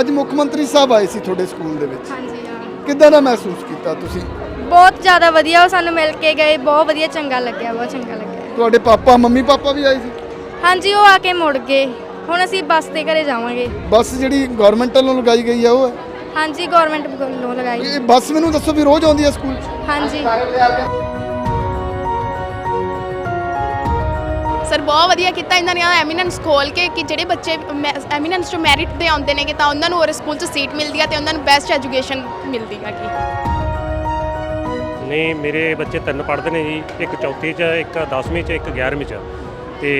ਅੱਜ ਮੁੱਖ ਮੰਤਰੀ ਸਾਹਿਬ ਆਏ ਸੀ ਤੁਹਾਡੇ ਸਕੂਲ ਦੇ ਵਿੱਚ। ਹਾਂਜੀ ਹਾਂ। ਕਿੱਦਾਂ ਦਾ ਮਹਿਸੂਸ ਕੀਤਾ ਤੁਸੀਂ? ਬਹੁਤ ਜ਼ਿਆਦਾ ਵਧੀਆ ਉਹ ਸਾਨੂੰ ਮਿਲ ਕੇ ਗਏ ਬਹੁਤ ਵਧੀਆ ਚੰਗਾ ਲੱਗਿਆ ਬਹੁਤ ਚੰਗਾ ਲੱਗਿਆ। ਤੁਹਾਡੇ ਪਾਪਾ ਮੰਮੀ ਪਾਪਾ ਵੀ ਆਏ ਸੀ? ਹਾਂਜੀ ਉਹ ਆ ਕੇ ਮੁੜ ਗਏ। ਹੁਣ ਅਸੀਂ ਬੱਸ ਤੇ ਘਰੇ ਜਾਵਾਂਗੇ। ਬੱਸ ਜਿਹੜੀ ਗਵਰਨਮੈਂਟ ਵੱਲੋਂ ਲਗਾਈ ਗਈ ਹੈ ਉਹ ਹੈ? ਹਾਂਜੀ ਗਵਰਨਮੈਂਟ ਵੱਲੋਂ ਲਗਾਈ। ਇਹ ਬੱਸ ਮੈਨੂੰ ਦੱਸੋ ਵੀ ਰੋਜ਼ ਆਉਂਦੀ ਹੈ ਸਕੂਲ 'ਚ? ਹਾਂਜੀ। ਸਰ ਬਹੁਤ ਵਧੀਆ ਕੀਤਾ ਇਹਨਾਂ ਨੇ ਐਮੀਨੈਂਸ ਖੋਲ ਕੇ ਕਿ ਜਿਹੜੇ ਬੱਚੇ ਐਮੀਨੈਂਸ ਚੋਂ ਮੈਰਿਟ ਤੇ ਆਉਂਦੇ ਨੇ ਕਿ ਤਾਂ ਉਹਨਾਂ ਨੂੰ ਹੋਰ ਸਕੂਲ 'ਚ ਸੀਟ ਮਿਲਦੀ ਹੈ ਤੇ ਉਹਨਾਂ ਨੂੰ ਬੈਸਟ ਐਜੂਕੇਸ਼ਨ ਮਿਲਦੀ ਹੈਗੀ ਨਹੀਂ ਮੇਰੇ ਬੱਚੇ ਤਿੰਨ ਪੜ੍ਹਦੇ ਨੇ ਜੀ ਇੱਕ ਚੌਥੀ 'ਚ ਇੱਕ 10ਵੀਂ 'ਚ ਇੱਕ 11ਵੀਂ 'ਚ। ਤੇ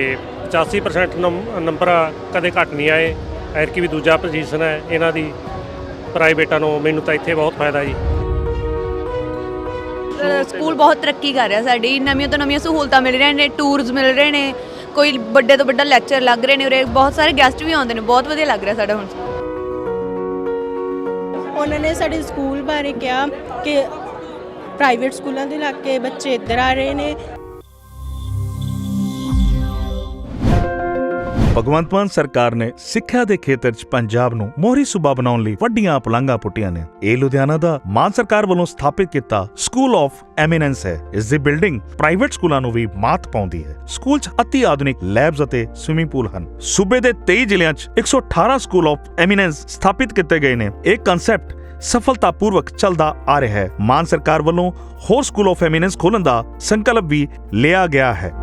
85% ਨੰਬ- ਨੰਬਰ ਕਦੇ ਘੱਟ ਨਹੀਂ ਆਏ। ਐਰਕੀ ਵੀ ਦੂਜਾ ਪੋਜੀਸ਼ਨ ਹੈ ਇਹਨਾਂ ਦੀ ਪ੍ਰਾਈਵੇਟਾਂ ਨੂੰ ਮੈਨੂੰ ਤਾਂ ਇੱਥੇ ਬਹੁਤ ਫਾਇਦਾ ਜੀ। ਸਕੂਲ ਬਹੁਤ ਤਰੱਕੀ ਕਰ ਰਿਹਾ ਸਾਡੀ ਨਵੀਆਂ ਤੋਂ ਨਵੀਆਂ ਸਹੂਲਤਾਂ ਮਿਲ ਰਹੀਆਂ ਨੇ ਟੂਰਸ ਮਿਲ ਰਹੇ ਨੇ ਕੋਈ ਵੱਡੇ ਤੋਂ ਵੱਡਾ ਲੈਕਚਰ ਲੱਗ ਰਹੇ ਨੇ ਉਰੇ ਬਹੁਤ ਸਾਰੇ ਗੈਸਟ ਵੀ ਆਉਂਦੇ ਨੇ, ਬਹੁਤ ਵਧੀਆ ਲੱਗ ਰਿਹਾ ਸਾਡਾ ਹੁਣ। ਉਹਨਾਂ ਨੇ ਸਾਡੇ ਸਕੂਲ ਬਾਰੇ ਕਿਹਾ ਕਿ ਪ੍ਰਾਈਵੇਟ ਸਕੂਲਾਂ ਦੇ ਇਲਾਕੇ ਬੱਚੇ ਇੱਧਰ ਆ ਰਹੇ ਨੇ। ਭਗਵੰਤ ਮਾਨ ਸਰਕਾਰ ਨੇ ਸਿੱਖਿਆ ਦੇ ਖੇਤਰ 'ਚ ਪੰਜਾਬ ਨੂੰ ਮੋਹਰੀ ਸੂਬਾ ਬਣਾਉਣ ਲਈ ਵੱਡੀਆਂ ਪਲਾਂਘਾਂ ਪੁੱਟੀਆਂ ਨੇ। ਇਹ ਲੁਧਿਆਣਾ ਦਾ ਮਾਨ ਸਰਕਾਰ ਵੱਲੋਂ ਸਥਾਪਿਤ ਕੀਤਾ ਸਕੂਲ ਆਫ ਐਮੀਨੈਂਸ ਹੈ ਇਸ ਦੀ ਬਿਲਡਿੰਗ ਪ੍ਰਾਈਵੇਟ ਸਕੂਲਾਂ ਨੂੰ ਵੀ ਮਾਤ ਪਾਉਂਦੀ ਹੈ। ਸਕੂਲ 'ਚ ਅਤੀ ਆਧੁਨਿਕ ਲੈਬਸ ਅਤੇ ਸਵਿਮਿੰਗ ਪੂਲ ਹਨ। ਸੂਬੇ ਦੇ 23 ਜ਼ਿਲ੍ਹਿਆਂ 'ਚ 118 ਸਕੂਲ ਆਫ ਐਮੀਨੈਂਸ ਸਥਾਪਿਤ ਕੀਤੇ ਗਏ ਨੇ। ਇਹ ਕਨਸੈਪਟ ਸਫਲਤਾਪੂਰਵਕ ਚੱਲਦਾ ਆ ਰਿਹਾ ਹੈ। ਮਾਨ ਸਰਕਾਰ ਵੱਲੋਂ ਹੋਰ ਸਕੂਲ ਆਫ ਐਮੀਨੈਂਸ ਖੋਲਣ ਦਾ ਸੰਕਲਪ ਵੀ ਲਿਆ ਗਿਆ ਹੈ।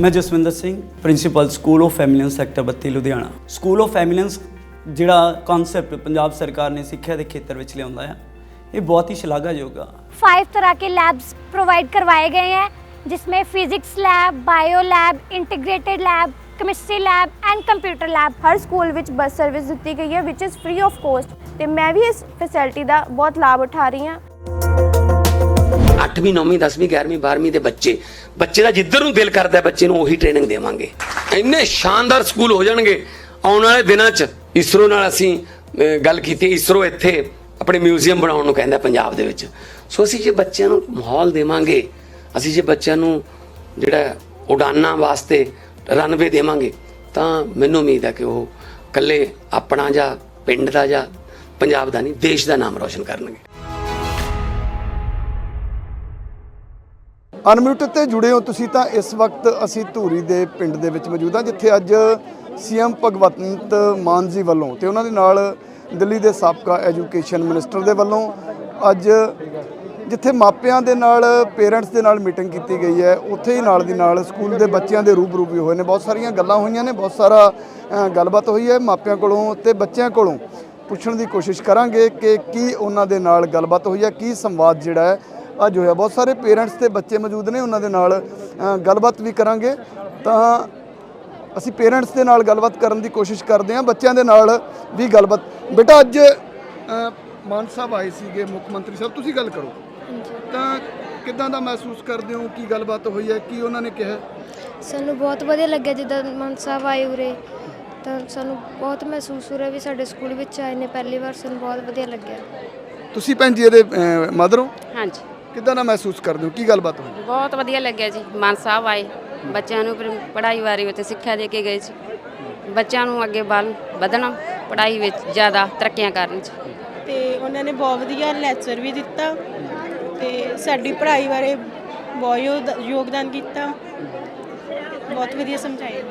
ਮੈਂ Jaswinder Singh principal school of eminence sector 32 Ludhiana school of eminence ਜਿਹੜਾ ਕਨਸੈਪਟ ਪੰਜਾਬ ਸਰਕਾਰ ਨੇ ਸਿੱਖਿਆ ਦੇ ਖੇਤਰ ਵਿੱਚ ਲਿਆਉਂਦਾ ਹੈ ਇਹ ਬਹੁਤ ਹੀ ਸ਼ਲਾਘਾਯੋਗ ਆ फाइव तरह के लैब्स प्रोवाइड करवाए गए हैं जिसमें physics lab bio lab integrated lab chemistry lab and computer lab Har school ਵਿੱਚ ਬੱਸ ਸਰਵਿਸ ਦਿੱਤੀ ਗਈ ਹੈ which is free of cost ਤੇ ਮੈਂ ਵੀ ਇਸ ਫੈਸਿਲਿਟੀ ਦਾ ਬਹੁਤ ਲਾਭ ਉਠਾ ਰਹੀ ਹਾਂ 8ਵੀਂ 9ਵੀਂ 10ਵੀਂ 11ਵੀਂ 12ਵੀਂ ਦੇ ਬੱਚੇ। ਬੱਚੇ ਦਾ ਜਿੱਧਰ ਨੂੰ ਦਿਲ ਕਰਦਾ ਬੱਚੇ ਨੂੰ ਉਹੀ ਟ੍ਰੇਨਿੰਗ ਦੇਵਾਂਗੇ। ਇੰਨੇ ਸ਼ਾਨਦਾਰ ਸਕੂਲ ਹੋ ਜਾਣਗੇ ਆਉਣ ਵਾਲੇ ਦਿਨਾਂ 'ਚ। ਇਸਰੋ ਨਾਲ ਅਸੀਂ ਗੱਲ ਕੀਤੀ। ਇਸਰੋ ਇੱਥੇ ਆਪਣੇ ਮਿਊਜ਼ੀਅਮ ਬਣਾਉਣ ਨੂੰ ਕਹਿੰਦਾ ਪੰਜਾਬ ਦੇ ਵਿੱਚ। ਸੋ ਅਸੀਂ ਜੇ ਬੱਚਿਆਂ ਨੂੰ ਮਾਹੌਲ ਦੇਵਾਂਗੇ, ਅਸੀਂ ਜੇ ਬੱਚਿਆਂ ਨੂੰ ਜਿਹੜਾ ਉਡਾਨਾਂ ਵਾਸਤੇ ਰਨਵੇ ਦੇਵਾਂਗੇ, ਤਾਂ ਮੈਨੂੰ ਉਮੀਦ ਹੈ ਕਿ ਉਹ ਇਕੱਲੇ ਆਪਣਾ ਜਾਂ ਪਿੰਡ ਦਾ ਜਾਂ ਪੰਜਾਬ ਦਾ ਨਹੀਂ, ਦੇਸ਼ ਦਾ ਨਾਮ ਰੋਸ਼ਨ ਕਰਨਗੇ। ਅਨਮਿਊਟਡ ਤੇ ਜੁੜੇ ਹੋ ਤੁਸੀਂ ਤਾਂ ਇਸ ਵਕਤ ਅਸੀਂ ਧੂਰੀ ਦੇ ਪਿੰਡ ਦੇ ਵਿੱਚ ਮੌਜੂਦ ਹਾਂ, ਜਿੱਥੇ ਅੱਜ ਸੀਐਮ ਭਗਵੰਤ ਮਾਨ ਜੀ ਵੱਲੋਂ ਤੇ ਉਹਨਾਂ ਦੇ ਨਾਲ ਦਿੱਲੀ ਦੇ ਸਾਬਕਾ ਐਜੂਕੇਸ਼ਨ ਮਿਨਿਸਟਰ ਦੇ ਵੱਲੋਂ ਅੱਜ ਜਿੱਥੇ ਮਾਪਿਆਂ ਦੇ ਨਾਲ, ਪੇਰੈਂਟਸ ਦੇ ਨਾਲ ਮੀਟਿੰਗ ਕੀਤੀ ਗਈ ਹੈ, ਉੱਥੇ ਹੀ ਨਾਲ ਦੀ ਨਾਲ ਸਕੂਲ ਦੇ ਬੱਚਿਆਂ ਦੇ ਰੂਬਰੂ ਵੀ ਹੋਏ ਨੇ। ਬਹੁਤ ਸਾਰੀਆਂ ਗੱਲਾਂ ਹੋਈਆਂ ਨੇ, ਬਹੁਤ ਸਾਰਾ ਗੱਲਬਾਤ ਹੋਈ ਹੈ ਮਾਪਿਆਂ ਕੋਲੋਂ ਤੇ ਬੱਚਿਆਂ ਕੋਲੋਂ। ਪੁੱਛਣ ਦੀ ਕੋਸ਼ਿਸ਼ ਕਰਾਂਗੇ ਕਿ ਕੀ ਉਹਨਾਂ ਦੇ ਨਾਲ ਗੱਲਬਾਤ ਹੋਈ ਹੈ, ਕੀ ਸੰਵਾਦ ਜਿਹੜਾ ਹੈ ਅੱਜ ਹੋਇਆ। ਬਹੁਤ ਸਾਰੇ ਪੇਰੈਂਟਸ ਤੇ ਬੱਚੇ ਮੌਜੂਦ ਨੇ ਉਹਨਾਂ ਦੇ ਨਾਲ ਗੱਲਬਾਤ ਵੀ ਕਰਾਂਗੇ। ਤਾਂ ਅਸੀਂ ਪੇਰੈਂਟਸ ਦੇ ਨਾਲ ਗੱਲਬਾਤ ਕਰਨ ਦੀ ਕੋਸ਼ਿਸ਼ ਕਰਦੇ ਹਾਂ ਬੱਚਿਆਂ ਦੇ ਨਾਲ ਵੀ ਗੱਲਬਾਤ। ਬੇਟਾ ਅੱਜ ਮਾਨ ਸਾਹਿਬ ਆਏ ਸੀਗੇ ਮੁੱਖ ਮੰਤਰੀ ਸਾਹਿਬ ਤੁਸੀਂ ਗੱਲ ਕਰੋ। ਤਾਂ ਕਿੱਦਾਂ ਦਾ ਮਹਿਸੂਸ ਕਰਦੇ ਹੋ? ਕੀ ਗੱਲਬਾਤ ਹੋਈ ਹੈ? ਕੀ ਉਹਨਾਂ ਨੇ ਕਿਹਾ? ਸਾਨੂੰ ਬਹੁਤ ਵਧੀਆ ਲੱਗਿਆ ਜਿੱਦਾਂ ਮਾਨ ਸਾਹਿਬ ਆਏ ਉਰੇ। ਤਾਂ ਸਾਨੂੰ ਬਹੁਤ ਮਹਿਸੂਸ ਹੋ ਰਿਹਾ ਵੀ ਸਾਡੇ ਸਕੂਲ ਵਿੱਚ ਆਏ ਨੇ ਪਹਿਲੀ ਵਾਰ ਸਾਨੂੰ ਬਹੁਤ ਵਧੀਆ ਲੱਗਿਆ। ਤੁਸੀਂ ਭੈਣ ਜੀ ਇਹਦੇ ਮਦਰ ਹੋ? ਹਾਂਜੀ। ਕਿੱਦਾਂ ਦਾ ਮਹਿਸੂਸ ਕਰਦੇ ਹੋ? ਕੀ ਗੱਲਬਾਤ ਹੋਈ? ਬਹੁਤ ਵਧੀਆ ਲੱਗਿਆ ਜੀ। ਮਾਨ ਸਾਹਿਬ ਆਏ ਬੱਚਿਆਂ ਨੂੰ ਪੜ੍ਹਾਈ ਬਾਰੇ ਵਿੱਚ ਸਿੱਖਿਆ ਦੇ ਕੇ ਗਏ ਸੀ ਬੱਚਿਆਂ ਨੂੰ ਅੱਗੇ ਵੱਲ ਵਧਣਾ ਪੜ੍ਹਾਈ ਵਿੱਚ ਜ਼ਿਆਦਾ ਤਰੱਕੀਆਂ ਕਰਨ 'ਚ ਤੇ ਉਹਨਾਂ ਨੇ ਬਹੁਤ ਵਧੀਆ ਲੈਕਚਰ ਵੀ ਦਿੱਤਾ ਤੇ ਸਾਡੀ ਪੜ੍ਹਾਈ ਬਾਰੇ ਬਹੁਤ ਯੋਗਦਾਨ ਕੀਤਾ। ਬਹੁਤ ਵਧੀਆ ਸਮਝਾਇਆ।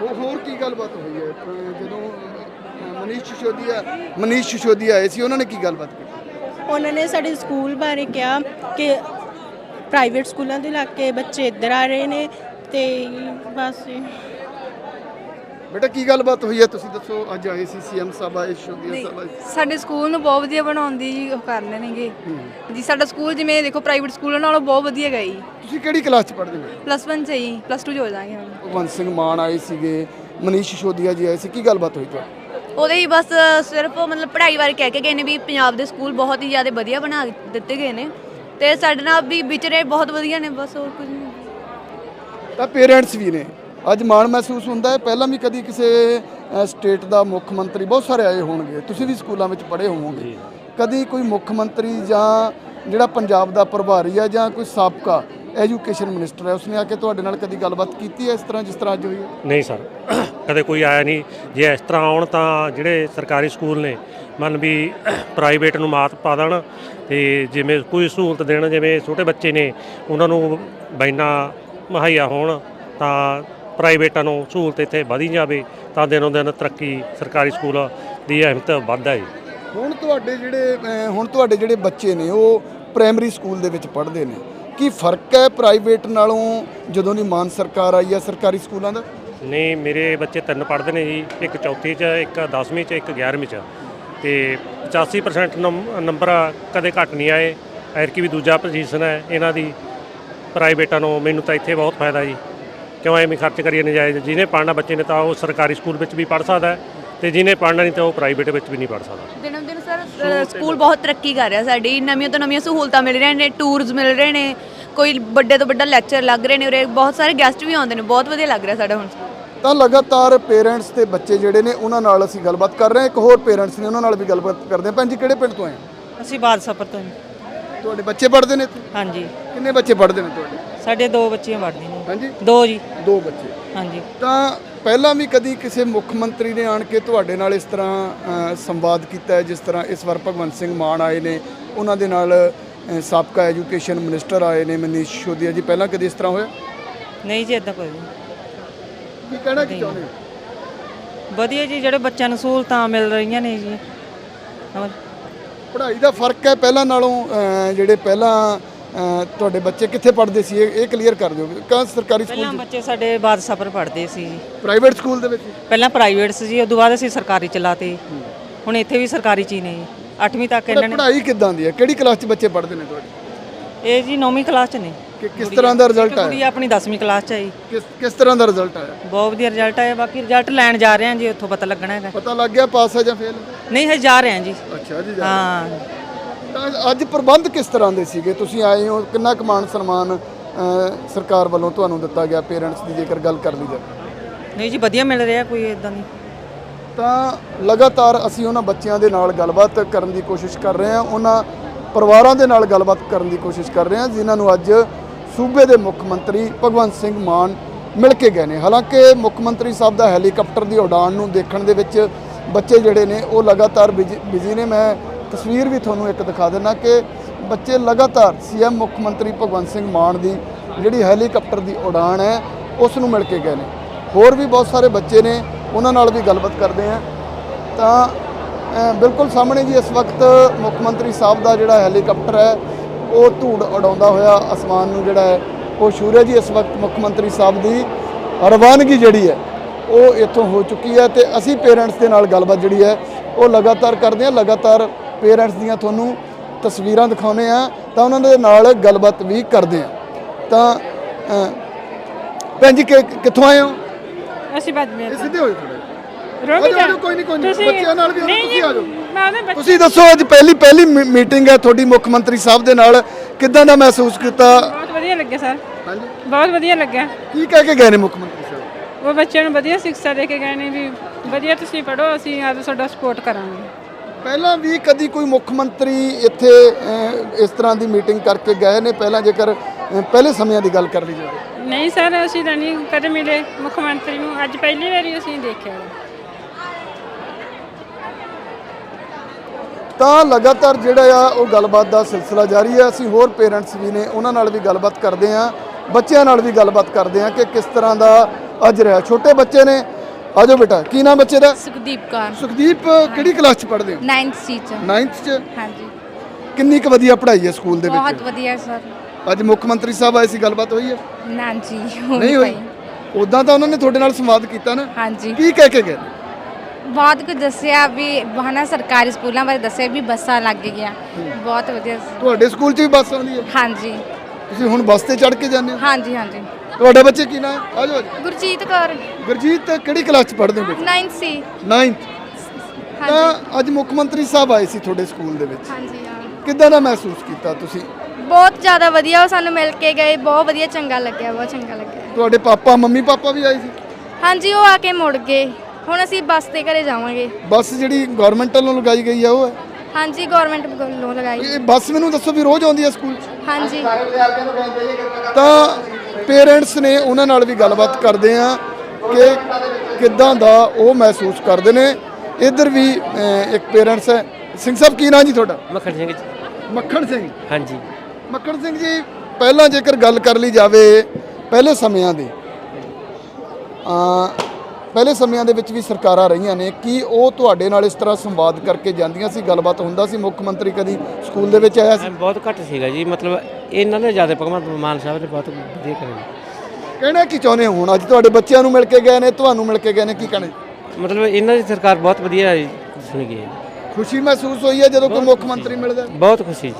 ਹੋਰ ਹੋਰ ਕੀ ਗੱਲਬਾਤ ਹੋਈ ਹੈ? ਜਦੋਂ ਮਨੀਸ਼ ਸਿਸੋਦੀਆ ਮਨੀਸ਼ ਸਿਸੋਦੀਆ ਆਏ ਸੀ ਉਹਨਾਂ ਨੇ ਕੀ ਗੱਲਬਾਤ ਕੀਤੀ? ਉਹਨਾਂ ਨੇ ਸਾਡੇ ਸਕੂਲ ਬਾਰੇ ਕਿਹਾ ਕਿ ਪ੍ਰਾਈਵੇਟ ਸਕੂਲਾਂ ਦੇ ਇਲਾਕੇ ਬੱਚੇ ਇੱਧਰ ਆ ਰਹੇ ਨੇ ਤੇ ਬਸ ਬੇਟਾ ਕੀ ਗੱਲਬਾਤ ਹੋਈ ਹੈ? ਤੁਸੀਂ ਦੱਸੋ ਅੱਜ ਆਏ ਸੀ ਸੀਐਮ ਸਾਹਿਬ ਆਏ ਸਿਸੋਦੀਆ ਸਾਹਿਬ ਆਏ ਸਾਡੇ ਸਕੂਲ ਨੂੰ ਬਹੁਤ ਵਧੀਆ ਬਣਾਉਣ ਦੀ ਜੀ ਉਹ ਕਰਨੇ ਨੇਗੇ। ਜੀ ਸਾਡਾ ਸਕੂਲ ਜਿਵੇਂ ਦੇਖੋ ਪ੍ਰਾਈਵੇਟ ਸਕੂਲਾਂ ਨਾਲੋਂ ਬਹੁਤ ਵਧੀਆ ਗਈ ਤੁਸੀਂ ਕਿਹੜੀ ਕਲਾਸ ਚ ਪੜ੍ਹਦੇ ਹੋ? ਪਲੱਸ 1 ਚ ਹੀ ਪਲੱਸ 2 ਚ ਹੋ ਜਾਾਂਗੇ ਹੁਣ। ਭਗਵੰਤ ਸਿੰਘ ਮਾਨ ਆਏ ਸੀਗੇ ਮਨੀਸ਼ ਸਿਸੋਦੀਆ ਜੀ ਆਏ ਸੀ ਕੀ ਗੱਲਬਾਤ ਹੋਈ ਤੁਹਾਡੀ? ਉਹਦੇ ਹੀ ਬਸ ਸਿਰਫ ਮਤਲਬ ਪੜ੍ਹਾਈ ਬਾਰੇ ਕਹਿ ਕੇ ਗਏ ਨੇ ਵੀ ਪੰਜਾਬ ਦੇ ਸਕੂਲ ਬਹੁਤ ਹੀ ਜ਼ਿਆਦਾ ਵਧੀਆ ਬਣਾ ਦਿੱਤੇ ਗਏ ਨੇ। ਤੇ ਸਾਡੇ ਨਾਲ ਵੀ ਵਿਚਰੇ ਬਹੁਤ ਵਧੀਆ ਨੇ ਬਸ ਹੋਰ ਕੁਝ ਨਹੀਂ। ਤਾਂ ਪੇਰੈਂਟਸ ਵੀ ਨੇ। ਅੱਜ ਮਾਣ ਮਹਿਸੂਸ ਹੁੰਦਾ ਹੈ ਪਹਿਲਾਂ ਵੀ ਕਦੀ ਕਿਸੇ ਸਟੇਟ ਦਾ ਮੁੱਖ ਮੰਤਰੀ ਬਹੁਤ ਸਾਰੇ ਆਏ ਹੋਣਗੇ। ਤੁਸੀਂ ਵੀ ਸਕੂਲਾਂ ਵਿੱਚ ਪੜ੍ਹੇ ਹੋਵੋਗੇ। ਕਦੀ ਕੋਈ ਮੁੱਖ ਮੰਤਰੀ ਜਾਂ ਜਿਹੜਾ ਪੰਜਾਬ ਦਾ ਪ੍ਰਭਾਰੀ ਹੈ ਜਾਂ ਕੋਈ ਸਾਬਕਾ ਐਜੂਕੇਸ਼ਨ ਮਿਨਿਸਟਰ ਹੈ ਉਸਨੇ ਆ ਕੇ ਤੁਹਾਡੇ ਨਾਲ ਕਦੀ ਗੱਲਬਾਤ ਕੀਤੀ ਹੈ ਇਸ ਤਰ੍ਹਾਂ ਜਿਸ ਤਰ੍ਹਾਂ ਅੱਜ ਹੋਈ ਹੈ? ਨਹੀਂ ਸਰ ਕਦੇ ਕੋਈ ਆਇਆ ਨਹੀਂ। ਜੇ ਇਸ ਤਰ੍ਹਾਂ ਆਉਣ ਤਾਂ ਜਿਹੜੇ ਸਰਕਾਰੀ ਸਕੂਲ ਨੇ ਮੰਨ ਵੀ ਪ੍ਰਾਈਵੇਟ ਨੂੰ ਮਾਤ ਪਾ ਦੇਣ ਤੇ ਜਿਵੇਂ ਕੋਈ ਸਹੂਲਤ ਦੇਣ ਜਿਵੇਂ ਛੋਟੇ ਬੱਚੇ ਨੇ ਉਹਨਾਂ ਨੂੰ ਬੈਨਾ ਮੁਹੱਈਆ ਹੋਣ ਤਾਂ ਪ੍ਰਾਈਵੇਟਾਂ ਨੂੰ ਸਹੂਲਤ ਇੱਥੇ ਵਧੀ ਜਾਵੇ ਤਾਂ ਦਿਨੋਂ ਦਿਨ ਤਰੱਕੀ ਸਰਕਾਰੀ ਸਕੂਲ ਦੀ ਅਹਿਮੀਅਤ ਵੱਧਦਾ ਜੀ ਹੁਣ ਤੁਹਾਡੇ ਜਿਹੜੇ ਅਹ, ਹੁਣ ਤੁਹਾਡੇ ਜਿਹੜੇ ਬੱਚੇ ਨੇ ਉਹ ਪ੍ਰਾਇਮਰੀ ਸਕੂਲ ਦੇ ਵਿੱਚ ਪੜ੍ਹਦੇ ਨੇ। ਕੀ ਫ਼ਰਕ ਹੈ ਪ੍ਰਾਈਵੇਟ ਨਾਲੋਂ ਜਦੋਂ ਦੀ ਮਾਨ ਸਰਕਾਰ ਆਈ ਹੈ ਸਰਕਾਰੀ ਸਕੂਲਾਂ ਦਾ? ਨਹੀਂ ਮੇਰੇ ਬੱਚੇ ਤਿੰਨ ਪੜ੍ਹਦੇ ਨੇ ਜੀ ਇੱਕ ਚੌਥੀ 'ਚ ਇੱਕ 10ਵੀਂ 'ਚ ਇੱਕ 11ਵੀਂ 'ਚ। ਤੇ 85% ਨੰਬ- ਨੰਬਰ ਕਦੇ ਘੱਟ ਨਹੀਂ ਆਏ। ਐਰਕੀ ਵੀ ਦੂਜਾ ਪੋਜੀਸ਼ਨ ਹੈ ਇਹਨਾਂ ਦੀ ਪ੍ਰਾਈਵੇਟਾਂ ਨੂੰ ਮੈਨੂੰ ਤਾਂ ਇੱਥੇ ਬਹੁਤ ਫਾਇਦਾ ਜੀ। ਕਿਉਂ ਐਵੇਂ ਖਰਚ ਕਰੀਏ ਨਜਾਇਜ਼? ਜਿਹਨੇ ਪੜ੍ਹਨਾ ਬੱਚੇ ਨੇ ਤਾਂ ਉਹ ਸਰਕਾਰੀ ਸਕੂਲ ਵਿੱਚ ਵੀ ਪੜ੍ਹ ਸਕਦਾ ਹੈ ਤੇ ਜਿਹਨੇ ਪੜ੍ਹਨਾ ਨਹੀਂ ਤਾਂ ਉਹ ਪ੍ਰਾਈਵੇਟ ਵਿੱਚ ਵੀ ਨਹੀਂ ਪੜ੍ਹ ਸਕਦਾ। ਦਿਨੋਂ ਦਿਨ ਸਕੂਲ ਬਹੁਤ ਤਰੱਕੀ ਕਰ ਰਿਹਾ ਸਾਡੀ। ਨਵੀਆਂ ਤੋਂ ਨਵੀਆਂ ਸਹੂਲਤਾਂ ਮਿਲ ਰਹੀਆਂ ਨੇ ਟੂਰਸ ਮਿਲ ਰਹੇ ਨੇ ਕੋਈ ਵੱਡੇ ਤੋਂ ਵੱਡਾ ਲੈਕਚਰ ਲੱਗ ਰਹੇ ਨੇ ਉਰੇ ਬਹੁਤ ਸਾਰੇ ਗੈਸਟ ਵੀ ਆਉਂਦੇ ਨੇ ਬਹੁਤ ਵਧੀਆ ਲੱਗ ਰਿਹਾ ਸਾਡਾ ਹੁਣ ਤਾਂ ਲਗਾਤਾਰ ਪੇਰੈਂਟਸ ਤੇ ਬੱਚੇ ਜਿਹੜੇ ਨੇ ਉਹਨਾਂ ਨਾਲ ਅਸੀਂ ਗੱਲਬਾਤ ਕਰ ਰਹੇ ਹਾਂ। ਇੱਕ ਹੋਰ ਪੇਰੈਂਟਸ ਨੇ ਉਹਨਾਂ ਨਾਲ ਵੀ ਗੱਲਬਾਤ ਕਰਦੇ ਹਾਂ। ਭੈਣ ਜੀ ਕਿਹੜੇ ਪਿੰਡ ਤੋਂ ਆਏ ਹੋ? ਅਸੀਂ ਬਾਦਸ਼ਾਹਪੁਰ ਤੋਂ ਜੀ। ਤੁਹਾਡੇ ਬੱਚੇ ਪੜ੍ਹਦੇ ਨੇ ਇੱਥੇ? ਹਾਂਜੀ। ਕਿੰਨੇ ਬੱਚੇ ਪੜ੍ਹਦੇ ਨੇ ਤੁਹਾਡੇ? ਸਾਡੇ ਦੋ ਬੱਚੀਆਂ ਪੜ੍ਹਦੀਆਂ ਨੇ। ਹਾਂਜੀ। ਦੋ ਜੀ। ਦੋ ਬੱਚੇ। ਹਾਂਜੀ। ਤਾਂ ਪਹਿਲਾਂ ਵੀ ਕਦੀ ਕਿਸੇ ਮੁੱਖ ਮੰਤਰੀ ਨੇ ਆਣ ਕੇ ਤੁਹਾਡੇ ਨਾਲ ਇਸ ਤਰ੍ਹਾਂ ਸੰਵਾਦ ਕੀਤਾ ਜਿਸ ਤਰ੍ਹਾਂ ਇਸ ਵਾਰ ਭਗਵੰਤ ਸਿੰਘ ਮਾਨ ਆਏ ਨੇ ਉਹਨਾਂ ਦੇ ਨਾਲ ਸਾਬਕਾ ਐਜੂਕੇਸ਼ਨ ਮਿਨਿਸਟਰ ਆਏ ਨੇ ਮਨੀਸ਼ ਸਿਸੋਦੀਆ ਜੀ ਪਹਿਲਾਂ ਕਦੀ ਇਸ ਤਰ੍ਹਾਂ ਹੋਇਆ? ਨਹੀਂ ਜੀ ਇਦਾਂ ਕੋਈ ਨਹੀਂ। ਕੀ ਕਹਿਣਾ ਕੀ ਚਾਹੁੰਦੇ ਵਧੀਆ ਜੀ ਜਿਹੜੇ ਬੱਚਿਆਂ ਨੂੰ ਸਹੂਲਤਾਂ ਮਿਲ ਰਹੀਆਂ ਨੇ ਜੀ। ਪੜ੍ਹਾਈ ਦਾ ਫ਼ਰਕ ਹੈ ਪਹਿਲਾਂ ਨਾਲੋਂ ਜਿਹੜੇ ਪਹਿਲਾਂ ਤੁਹਾਡੇ ਬੱਚੇ ਕਿੱਥੇ ਪੜ੍ਹਦੇ ਸੀ? ਇਹ ਇਹ ਕਲੀਅਰ ਕਰ ਦਿਓ। ਕਾ ਸਰਕਾਰੀ ਪਹਿਲਾਂ ਸਕੂਲ ਬੱਚੇ ਸਾਡੇ ਬਾਦਸ਼ਾਹਪੁਰ ਪੜ੍ਹਦੇ ਸੀ ਜੀ। ਪ੍ਰਾਈਵੇਟ ਸਕੂਲ ਦੇ ਵਿੱਚ? ਪਹਿਲਾਂ ਪ੍ਰਾਈਵੇਟ ਸੀ ਜੀ ਉਦੋਂ ਬਾਅਦ ਅਸੀਂ ਸਰਕਾਰੀ ਚਲਾਤੇ ਹੁਣ ਇੱਥੇ ਵੀ ਸਰਕਾਰੀ ਚ ਹੀ ਨੇ ਜੀ। 8ਵੀਂ ਤੱਕ ਇਹਨਾਂ ਨੇ ਪੜ੍ਹਾਈ ਕਿੱਦਾਂ ਦੀ ਹੈ? ਕਿਹੜੀ ਕਲਾਸ 'ਚ ਬੱਚੇ ਪੜ੍ਹਦੇ ਨੇ ਤੁਹਾਡੇ? ਇਹ ਜੀ 9ਵੀਂ ਕਲਾਸ ਚ ਨੇ। ਕਿ ਕਿਸ ਤਰ੍ਹਾਂ ਦਾ ਰਿਜ਼ਲਟ ਆਇਆ? ਕੁੜੀ ਆਪਣੀ 10ਵੀਂ ਕਲਾਸ ਚ ਆਈ। ਕਿਸ ਕਿਸ ਤਰ੍ਹਾਂ ਦਾ ਰਿਜ਼ਲਟ ਆਇਆ? ਬਹੁਤ ਵਧੀਆ ਰਿਜ਼ਲਟ ਆਇਆ। ਬਾਕੀ ਰਿਜ਼ਲਟ ਲੈਣ ਜਾ ਰਹੇ ਹਾਂ ਜੀ ਉੱਥੋਂ ਪਤਾ ਲੱਗਣਾ ਹੈਗਾ। ਪਤਾ ਲੱਗ ਗਿਆ ਪਾਸ ਹੈ ਜਾਂ ਫੇਲ ਨਹੀਂ ਹਜੇ ਜਾ ਰਹੇ ਹਾਂ ਜੀ। ਅੱਛਾ ਜੀ ਹਾਂ। ਅੱਜ ਪ੍ਰਬੰਧ ਕਿਸ ਤਰ੍ਹਾਂ ਦੇ ਸੀਗੇ? ਤੁਸੀਂ ਆਏ ਹੋ ਕਿੰਨਾ ਕੁ ਮਾਣ ਸਨਮਾਨ ਸਰਕਾਰ ਵੱਲੋਂ ਤੁਹਾਨੂੰ ਦਿੱਤਾ ਗਿਆ ਪੇਰੈਂਟਸ ਦੀ ਜੇਕਰ ਗੱਲ ਕਰ ਲਈ ਜਾਵੇ ਨਹੀਂ ਜੀ ਵਧੀਆ ਮਿਲ ਰਿਹਾ ਕੋਈ ਇਦਾਂ ਨਹੀਂ। ਤਾਂ ਲਗਾਤਾਰ ਅਸੀਂ ਉਹਨਾਂ ਬੱਚਿਆਂ ਦੇ ਨਾਲ ਗੱਲਬਾਤ ਕਰਨ ਦੀ ਕੋਸ਼ਿਸ਼ ਕਰ ਰਹੇ ਹਾਂ ਉਹਨਾਂ ਪਰਿਵਾਰਾਂ ਦੇ ਨਾਲ ਗੱਲਬਾਤ ਕਰਨ ਦੀ ਕੋਸ਼ਿਸ਼ ਕਰ ਰਹੇ ਹਾਂ ਜਿਨ੍ਹਾਂ ਨੂੰ ਅੱਜ ਸੂਬੇ ਦੇ ਮੁੱਖ ਮੰਤਰੀ ਭਗਵੰਤ ਸਿੰਘ ਮਾਨ ਮਿਲ ਕੇ ਗਏ ਨੇ। ਹਾਲਾਂਕਿ ਮੁੱਖ ਮੰਤਰੀ ਸਾਹਿਬ ਦਾ ਹੈਲੀਕਾਪਟਰ ਦੀ ਉਡਾਨ ਨੂੰ ਦੇਖਣ ਦੇ ਵਿੱਚ ਬੱਚੇ ਜਿਹੜੇ ਨੇ ਉਹ ਲਗਾਤਾਰ ਬਿਜ਼ੀ ਨੇ। ਮੈਂ ਤਸਵੀਰ ਵੀ ਤੁਹਾਨੂੰ ਇੱਕ ਦਿਖਾ ਦਿੰਦਾ ਕਿ ਬੱਚੇ ਲਗਾਤਾਰ ਸੀਐਮ ਮੁੱਖ ਮੰਤਰੀ ਭਗਵੰਤ ਸਿੰਘ ਮਾਨ ਦੀ ਜਿਹੜੀ ਹੈਲੀਕਾਪਟਰ ਦੀ ਉਡਾਨ ਹੈ, ਉਸ ਨੂੰ ਮਿਲ ਕੇ ਗਏ ਨੇ। ਹੋਰ ਵੀ ਬਹੁਤ ਸਾਰੇ ਬੱਚੇ ਨੇ, ਉਹਨਾਂ ਨਾਲ ਵੀ ਗੱਲਬਾਤ ਕਰਦੇ ਆ ਤਾਂ ਬਿਲਕੁਲ ਸਾਹਮਣੇ ਜੀ ਇਸ ਵਕਤ ਮੁੱਖ ਮੰਤਰੀ ਸਾਹਿਬ ਦਾ ਜਿਹੜਾ ਹੈਲੀਕਾਪਟਰ ਹੈ, ਉਹ ਧੂੜ ਉਡਾਉਂਦਾ ਹੋਇਆ ਅਸਮਾਨ ਨੂੰ ਜਿਹੜਾ ਹੈ, ਉਹ ਛੂ ਰਿਹਾ ਜੀ ਇਸ ਵਕਤ ਮੁੱਖ ਮੰਤਰੀ ਸਾਹਿਬ ਦੀ ਰਵਾਨਗੀ ਜਿਹੜੀ ਹੈ, ਉਹ ਇੱਥੋਂ ਹੋ ਚੁੱਕੀ ਹੈ ਤੇ ਅਸੀਂ ਪੇਰੈਂਟਸ ਦੇ ਨਾਲ ਗੱਲਬਾਤ ਜਿਹੜੀ ਹੈ, ਉਹ ਲਗਾਤਾਰ ਕਰਦੇ ਹਾਂ, ਲਗਾਤਾਰ ਪੇਰੈਂਟਸ ਦੀਆਂ ਤੁਹਾਨੂੰ ਤਸਵੀਰਾਂ ਦਿਖਾਉਂਦੇ ਆ ਤਾਂ ਉਹਨਾਂ ਦੇ ਨਾਲ ਗੱਲਬਾਤ ਵੀ ਕਰਦੇ ਆ ਤਾਂ ਭੈਣ ਜੀ ਕਿੱਥੋਂ ਆਏ ਹੋ? ਅਸੀਂ ਬਾਜਮੇ ਇਹ ਸਿੱਧੇ ਹੋਏ ਥੋੜੇ ਰੁਕ ਆ ਜਾਓ, ਕੋਈ ਨਹੀਂ ਕੋਈ ਨਹੀਂ ਬੱਚਿਆਂ ਨਾਲ ਵੀ ਆਓ, ਤੁਸੀਂ ਆ ਜਾਓ ਤੁਸੀਂ ਦੱਸੋ ਅੱਜ ਪਹਿਲੀ ਪਹਿਲੀ ਮੀਟਿੰਗ ਹੈ ਤੁਹਾਡੀ ਮੁੱਖ ਮੰਤਰੀ ਸਾਹਿਬ ਦੇ ਨਾਲ। ਕਿੱਦਾਂ ਦਾ ਮਹਿਸੂਸ ਕੀਤਾ? ਬਹੁਤ ਵਧੀਆ ਲੱਗਿਆ ਸਰ। ਹਾਂਜੀ। ਬਹੁਤ ਵਧੀਆ ਲੱਗਿਆ। ਕੀ ਕਹਿ ਕੇ ਗਏ ਨੇ ਮੁੱਖ ਮੰਤਰੀ ਸਾਹਿਬ? ਉਹ ਬੱਚਿਆਂ ਨੂੰ ਵਧੀਆ ਸਿੱਖਿਆ ਦੇ ਕੇ ਗਏ ਨੇ ਵੀ ਵਧੀਆ ਤੁਸੀਂ ਪੜੋ ਅਸੀਂ ਅੱਜ ਤੁਹਾਡਾ ਸਪੋਰਟ ਕਰਾਂਗੇ। ਪਹਿਲਾਂ ਵੀ ਕਦੀ ਕੋਈ ਮੁੱਖ ਮੰਤਰੀ ਇੱਥੇ ਇਸ ਤਰ੍ਹਾਂ ਦੀ ਮੀਟਿੰਗ ਕਰਕੇ ਗਏ ਨੇ? ਪਹਿਲਾਂ ਜੇਕਰ ਪਹਿਲੇ ਸਮਿਆਂ ਦੀ ਗੱਲ ਕਰ ਲਈ ਜਾਵੇ। ਨਹੀਂ ਸਰ ਅਸੀਂ ਤਾਂ ਨਹੀਂ ਕਦੇ ਮਿਲੇ ਮੁੱਖ ਮੰਤਰੀ ਨੂੰ। ਅੱਜ ਪਹਿਲੀ ਵਾਰੀ ਅਸੀਂ ਦੇਖਿਆ ਤਾਂ ਲਗਾਤਾਰ ਜਿਹੜਾ ਆ ਉਹ ਗੱਲਬਾਤ ਦਾ ਸਿਲਸਿਲਾ ਜਾਰੀ ਹੈ ਅਸੀਂ ਹੋਰ ਪੇਰੈਂਟਸ ਵੀ ਨੇ ਉਹਨਾਂ ਨਾਲ ਵੀ ਗੱਲਬਾਤ ਕਰਦੇ ਹਾਂ ਬੱਚਿਆਂ ਨਾਲ ਵੀ ਗੱਲਬਾਤ ਕਰਦੇ ਹਾਂ ਕਿ ਕਿਸ ਤਰ੍ਹਾਂ ਦਾ ਅੱਜ ਰਿਹਾ। ਛੋਟੇ ਬੱਚੇ ਨੇ ਆਜੋ ਬੇਟਾ ਕੀ ਨਾਮ ਬੱਚੇ ਦਾ? ਸੁਖਦੀਪ ਕੌਰ। ਸੁਖਦੀਪ ਕਿਹੜੀ ਕਲਾਸ 'ਚ ਪੜ੍ਹਦੇ ਹੋ? 9th ਸੀ ਚ। 9th 'ਚ? ਹਾਂਜੀ। ਕਿੰਨੀ ਕੁ ਵਧੀਆ ਪੜ੍ਹਾਈ ਹੈ ਸਕੂਲ ਦੇ ਵਿੱਚ? ਵਧੀਆ ਸਰ। ਅੱਜ ਮੁੱਖ ਮੰਤਰੀ ਸਾਹਿਬ ਆਏ ਸੀ ਗੱਲਬਾਤ ਹੋਈ ਹੈ? ਨਾਂਜੀ ਨਹੀਂ ਹੋਈ ਉਦਾਂ ਤਾਂ ਉਹਨਾਂ ਨੇ ਤੁਹਾਡੇ ਨਾਲ ਸੰਵਾਦ ਕੀਤਾ ਨਾ? ਹਾਂਜੀ। ਕੀ ਕਹਿ ਕੇ ਗਏ? ਬਹੁਤ ਕੁਝ ਦੱਸਿਆ ਵੀ ਬਹਾਨਾ ਸਰਕਾਰੀ ਸਕੂਲਾਂ ਬਾਰੇ ਦੱਸਿਆ ਵੀ ਬੱਸਾਂ ਲੱਗ ਗਈਆਂ। ਬਹੁਤ ਵਧੀਆ। ਸੀ। ਤੁਹਾਡੇ ਸਕੂਲ 'ਚ ਵੀ ਬੱਸ ਆਉਂਦੀ ਹੈ ਹਾਂਜੀ। ਤੁਸੀਂ ਹੁਣ ਬੱਸ ਤੇ ਚੜ੍ਹ ਕੇ ਜਾਂਦੇ ਹੋ? ਹਾਂਜੀ ਹਾਂਜੀ। ਤੁਹਾਡਾ ਬੱਚੇ ਕੀ ਨਾਮ ਹੈ? ਆਜੋ ਆਜੋ ਗੁਰਜੀਤ ਕੌਰ। ਗੁਰਜੀਤ ਕਿਹੜੀ ਕਲਾਸ 'ਚ ਪੜ੍ਹਦੇ ਹੋ ਬੇਟਾ? 9th ਸੀ। 9th ਤਾਂ ਅੱਜ ਮੁੱਖ ਮੰਤਰੀ ਸਾਹਿਬ ਆਏ ਸੀ ਤੁਹਾਡੇ ਸਕੂਲ ਦੇ ਵਿੱਚ। ਹਾਂਜੀ ਹਾਂ। ਕਿੱਦਾਂ ਦਾ ਮਹਿਸੂਸ ਕੀਤਾ ਤੁਸੀਂ? ਬਹੁਤ ਜ਼ਿਆਦਾ ਵਧੀਆ ਉਹ ਸਾਨੂੰ ਮਿਲ ਕੇ ਗਏ ਬਹੁਤ ਵਧੀਆ ਚੰਗਾ ਲੱਗਿਆ ਬਹੁਤ ਚੰਗਾ ਲੱਗਿਆ। ਤੁਹਾਡੇ ਪਾਪਾ ਮੰਮੀ ਪਾਪਾ ਵੀ ਆਏ ਸੀ? ਹਾਂਜੀ ਉਹ ਆ ਕੇ ਮੁੜ ਗਏ। ਹੁਣ ਅਸੀਂ ਬੱਸ ਤੇ ਘਰੇ ਜਾਵਾਂਗੇ। ਬੱਸ ਜਿਹੜੀ ਗਵਰਨਮੈਂਟ ਵੱਲੋਂ ਲਗਾਈ ਗਈ ਹੈ ਉਹ ਹੈ? ਹਾਂਜੀ ਗਵਰਨਮੈਂਟ ਵੱਲੋਂ ਲਗਾਈ ਇਹ ਬੱਸ ਮੈਨੂੰ ਦੱਸੋ ਵੀ ਰੋਜ਼ ਆਉਂਦੀ ਹੈ ਸਕੂਲ 'ਚ? ਹਾਂਜੀ। ਤਾਂ ਪੇਰੈਂਟਸ ਨੇ ਉਹਨਾਂ ਨਾਲ ਵੀ ਗੱਲਬਾਤ ਕਰਦੇ ਆ। ਕਿ ਕਿੱਦਾਂ ਦਾ ਉਹ ਮਹਿਸੂਸ ਕਰਦੇ ਨੇ। ਇੱਧਰ ਵੀ ਇੱਕ ਪੇਰੈਂਟਸ ਹੈ। ਸਿੰਘ ਸਾਹਿਬ ਕੀ ਨਾਂ ਜੀ ਤੁਹਾਡਾ? ਮੱਖਣ ਸਿੰਘ ਜੀ। ਮੱਖਣ ਸਿੰਘ। ਹਾਂਜੀ। ਮੱਖਣ ਸਿੰਘ ਜੀ ਪਹਿਲਾਂ ਜੇਕਰ ਗੱਲ ਕਰ ਲਈ ਜਾਵੇ ਪਹਿਲੇ ਸਮਿਆਂ ਦੀ ਅ ਪਹਿਲੇ ਸਮਿਆਂ ਦੇ ਵਿੱਚ ਵੀ ਸਰਕਾਰਾਂ ਰਹੀਆਂ ਨੇ। ਕੀ ਉਹ ਤੁਹਾਡੇ ਨਾਲ ਇਸ ਤਰ੍ਹਾਂ ਸੰਵਾਦ ਕਰਕੇ ਜਾਂਦੀਆਂ ਸੀ? ਗੱਲਬਾਤ ਹੁੰਦਾ ਸੀ? ਮੁੱਖ ਮੰਤਰੀ ਕਦੀ ਸਕੂਲ ਦੇ ਵਿੱਚ ਆਇਆ ਸੀ? ਬਹੁਤ ਘੱਟ ਸੀਗਾ ਜੀ। ਮਤਲਬ ਇਹਨਾਂ ਨੇ ਜ਼ਿਆਦਾ ਭਗਵੰਤ ਮਾਨ ਸਾਹਿਬ ਨੇ ਬਹੁਤ ਵਧੀਆ ਕਰਿਆ। ਕਹਿਣਾ ਕੀ ਚਾਹੁੰਦੇ ਹੋ ਹੁਣ? ਅੱਜ ਤੁਹਾਡੇ ਬੱਚਿਆਂ ਨੂੰ ਮਿਲ ਕੇ ਗਏ ਨੇ ਤੁਹਾਨੂੰ ਮਿਲ ਕੇ ਗਏ ਨੇ ਕੀ ਕਹਿਣਾ ਮਤਲਬ ਇਹਨਾਂ ਦੀ ਸਰਕਾਰ ਬਹੁਤ ਵਧੀਆ ਸੁਣ ਗਈ ਹੈ। ਖੁਸ਼ੀ ਮਹਿਸੂਸ ਹੋਈ ਹੈ ਜਦੋਂ ਕੋਈ ਮੁੱਖ ਮੰਤਰੀ ਮਿਲਦਾ ਹੈ? ਬਹੁਤ ਖੁਸ਼ੀ ਜੀ।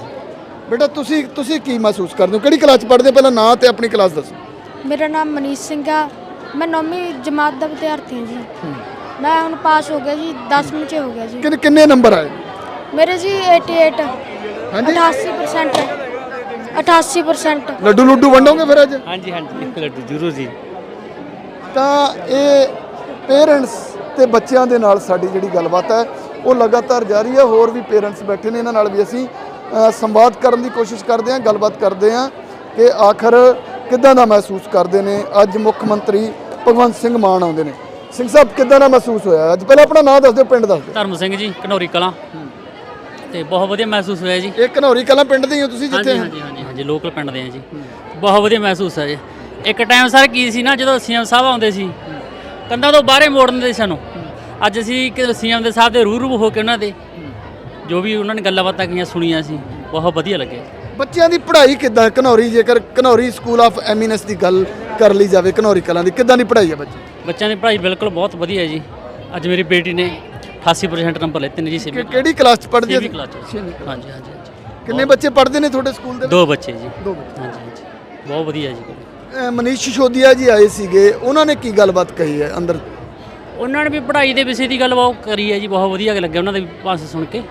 ਬੇਟਾ ਤੁਸੀਂ ਤੁਸੀਂ ਕੀ ਮਹਿਸੂਸ ਕਰਦੇ ਹੋ? ਕਿਹੜੀ ਕਲਾਸ ਪੜ੍ਹਦੇ ਹੋ? ਪਹਿਲਾਂ ਨਾਂ ਤੇ ਆਪਣੀ ਕਲਾਸ ਦੱਸੋ। ਮੇਰਾ ਨਾਮ ਮਨੀਸ਼ ਸਿੰਘ ਆ। ਮੈਂ 9ਵੀਂ ਜਮਾਤ ਦਾ ਵਿਦਿਆਰਥੀ ਹਾਂ ਜੀ। ਮੈਂ ਹੁਣ ਪਾਸ ਹੋ ਗਿਆ ਜੀ 10ਵੀਂ ਚ ਹੋ ਗਿਆ ਜੀ। ਕਿੰਨੇ ਕਿੰਨੇ ਨੰਬਰ ਆਏ? ਮੇਰੇ ਜੀ 88 ਹਾਂਜੀ। 88% 88% ਲੱਡੂ ਲੁੱਡੂ ਵੰਡੋਗੇ ਫਿਰ ਅੱਜ? ਹਾਂਜੀ ਹਾਂਜੀ ਲੱਡੂ ਜ਼ਰੂਰ ਜੀ। ਤਾਂ ਇਹ ਪੇਰੈਂਟਸ ਤੇ ਬੱਚਿਆਂ ਦੇ ਨਾਲ ਸਾਡੀ ਜਿਹੜੀ ਗੱਲਬਾਤ ਹੈ ਉਹ ਲਗਾਤਾਰ ਜਾਰੀ ਹੈ। ਹੋਰ ਵੀ ਪੇਰੈਂਟਸ ਬੈਠੇ ਨੇ ਇਹਨਾਂ ਨਾਲ ਵੀ ਅਸੀਂ ਸੰਵਾਦ ਕਰਨ ਦੀ ਕੋਸ਼ਿਸ਼ ਕਰਦੇ ਹਾਂ ਗੱਲਬਾਤ ਕਰਦੇ ਹਾਂ ਕਿ ਆਖਰ ਕਿੱਦਾਂ ਦਾ ਮਹਿਸੂਸ ਕਰਦੇ ਨੇ। ਅੱਜ ਮੁੱਖ ਮੰਤਰੀ ਭਗਵੰਤ ਸਿੰਘ ਮਾਨ ਆਉਂਦੇ ਨੇ। ਸਿੰਘ ਸਾਹਿਬ ਕਿੱਦਾਂ ਦਾ ਮਹਿਸੂਸ ਹੋਇਆ? ਅੱਜ ਪਹਿਲਾਂ ਆਪਣਾ ਨਾਮ ਦੱਸ ਦਿਓ ਪਿੰਡ ਦੱਸ ਦਿਓ। ਧਰਮ ਸਿੰਘ ਜੀ ਘਨੌਰੀ ਕਲਾਂ। ਤੇ ਬਹੁਤ ਵਧੀਆ ਮਹਿਸੂਸ ਹੋਇਆ ਜੀ। ਇਹ ਘਨੌਰੀ ਕਲਾਂ ਪਿੰਡ ਦੇ ਹੀ ਹੋ ਤੁਸੀਂ ਹਾਂਜੀ ਜਿੱਥੇ? ਹਾਂਜੀ ਹਾਂਜੀ ਹਾਂਜੀ ਲੋਕਲ ਪਿੰਡ ਦੇ ਆ ਜੀ। ਬਹੁਤ ਵਧੀਆ ਮਹਿਸੂਸ ਹੈ ਜੀ। ਇੱਕ ਟਾਈਮ ਸਰ ਕੀ ਸੀ ਨਾ ਜਦੋਂ ਸੀਐਮ ਸਾਹਿਬ ਆਉਂਦੇ ਸੀ ਕੰਧਾਂ ਤੋਂ ਬਾਹਰੇ ਮੋੜ ਦਿੰਦੇ ਸੀ ਸਾਨੂੰ। ਅੱਜ ਅਸੀਂ ਕਿ ਸੀਐਮ ਦੇ ਸਾਹਿਬ ਦੇ ਰੂਰੂ ਹੋ ਕੇ ਉਹਨਾਂ ਦੇ ਜੋ ਵੀ ਉਹਨਾਂ ਨੇ ਗੱਲਾਂ ਬਾਤਾਂ ਕੀਆਂ ਸੁਣੀਆਂ ਸੀ ਬਹੁਤ ਵਧੀਆ ਲੱਗੇ ਬੱਚਿਆਂ ਦੀ ਪੜ੍ਹਾਈ ਕਿੱਦਾਂ? ਘਨੌਰੀ ਜੇਕਰ ਘਨੌਰੀ ਸਕੂਲ ਆਫ ਐਮੀਨੈਂਸ ਦੀ ਗੱਲ ਕਰ ਲਈ ਜਾਵੇ ਘਨੌਰੀ ਕਲਾਂ ਦੀ ਕਿੱਦਾਂ ਦੀ ਪੜ੍ਹਾਈ ਹੈ ਬੱਚੇ ਬੱਚਿਆਂ ਦੀ ਪੜ੍ਹਾਈ ਬਿਲਕੁਲ ਬਹੁਤ ਵਧੀਆ ਹੈ ਜੀ। ਅੱਜ ਮੇਰੀ ਬੇਟੀ ਨੇ 88% ਨੰਬਰ ਲੈਤੇ ਨੇ ਜੀ ਕਿ- ਕਿਹੜੀ ਕਲਾਸ ਚ ਪੜ੍ਹਦੇ ਛੇਵੀਂ ਸੀ? ਕਲਾਸ 'ਚ। ਛੇਵੀਂ ਕਲਾਸ। ਹਾਂਜੀ ਹਾਂਜੀ ਹਾਂਜੀ। ਕਿੰਨੇ ਬੱਚੇ ਪੜ੍ਹਦੇ ਨੇ ਤੁਹਾਡੇ ਸਕੂਲ ਦੇ ਵਿੱਚ? ਦੋ ਬੱਚੇ ਜੀ। ਦੋ ਬੱਚੇ। ਹਾਂਜੀ ਹਾਂਜੀ। ਬਹੁਤ ਵਧੀਆ ਜੀ। ਅਹ ਮਨੀਸ਼ ਸਿਸੋਦੀਆ ਜੀ ਆਏ ਸੀਗੇ। ਉਹਨਾਂ ਨੇ ਕੀ ਗੱਲਬਾਤ ਕਹੀ ਹੈ ਅੰਦਰ? ਉਹਨਾਂ ਨੇ ਵੀ ਪੜ੍ਹਾਈ ਦੇ ਵਿਸ਼ੇ ਦੀ ਗੱਲ ਬਹੁਤ ਕਰੀ ਹੈ ਜੀ ਬਹੁਤ ਵਧੀਆ ਲੱਗਿਆ ਉਹਨਾਂ ਦੇ ਭਾਸ਼ਣ ਸੁਣ ਕੇ।